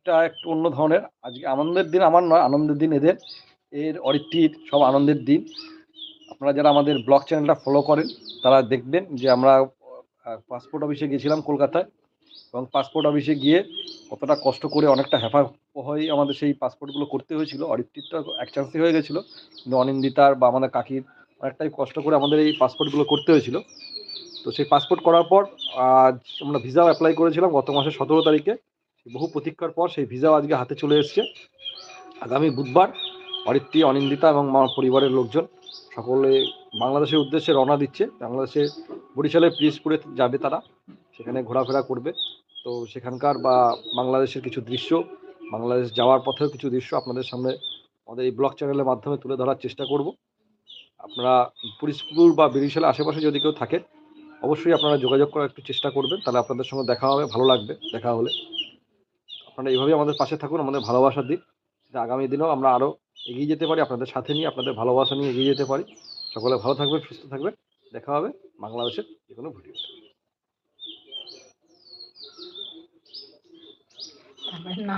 অরিত্রিটটা একটু অন্য ধরনের। আজকে আনন্দের দিন আমার নয়, আনন্দের দিন এদের। এর অরিত্রির সব আনন্দের দিন। আপনারা যারা আমাদের ব্লগ চ্যানেলটা ফলো করেন, তারা দেখবেন যে আমরা পাসপোর্ট অফিসে গেছিলাম কলকাতায় এবং পাসপোর্ট অফিসে গিয়ে কতটা কষ্ট করে অনেকটা হেফা হয়ে আমাদের সেই পাসপোর্টগুলো করতে হয়েছিল। অরিত্রিরটা এক চান্সে হয়ে গেছিল। কিন্তু অনিন্দিতার বা আমাদের কাকির অনেকটাই কষ্ট করে আমাদের এই পাসপোর্টগুলো করতে হয়েছিল। তো সেই পাসপোর্ট করার পর আজ আমরা ভিসাও অ্যাপ্লাই করেছিলাম গত মাসের সতেরো তারিখে। বহু প্রতীক্ষার পর সেই ভিসাও আজকে হাতে চলে এসছে। আগামী বুধবার অরিত্রী, অনিন্দিতা এবং আমার পরিবারের লোকজন সকলে বাংলাদেশের উদ্দেশ্যে রওনা দিচ্ছে। বাংলাদেশে বরিশালের পিরিজপুরে যাবে তারা। সেখানে ঘোরাফেরা করবে। তো সেখানকার বা বাংলাদেশের কিছু দৃশ্য, বাংলাদেশ যাওয়ার পথেও কিছু দৃশ্য আপনাদের সামনে আমাদের এই ব্লগ চ্যানেলের মাধ্যমে তুলে ধরার চেষ্টা করব। আপনারা পিরিজপুর বা বরিশালের আশেপাশে যদি কেউ থাকেন, অবশ্যই আপনারা যোগাযোগ করার একটু চেষ্টা করবেন। তাহলে আপনাদের সঙ্গে দেখা হবে, ভালো লাগবে, দেখা হলে। আপনারা এইভাবে আমাদের পাশে থাকুন, আমাদের ভালোবাসা দিন আগামী দিনেও আমরা আরও এগিয়ে যেতে পারি, আপনাদের সাথে নিয়ে, আপনাদের ভালোবাসা নিয়ে এগিয়ে যেতে পারি। সকলে ভালো থাকবে সুস্থ থাকবে দেখা হবে বাংলাদেশের যে কোনো ভিডিও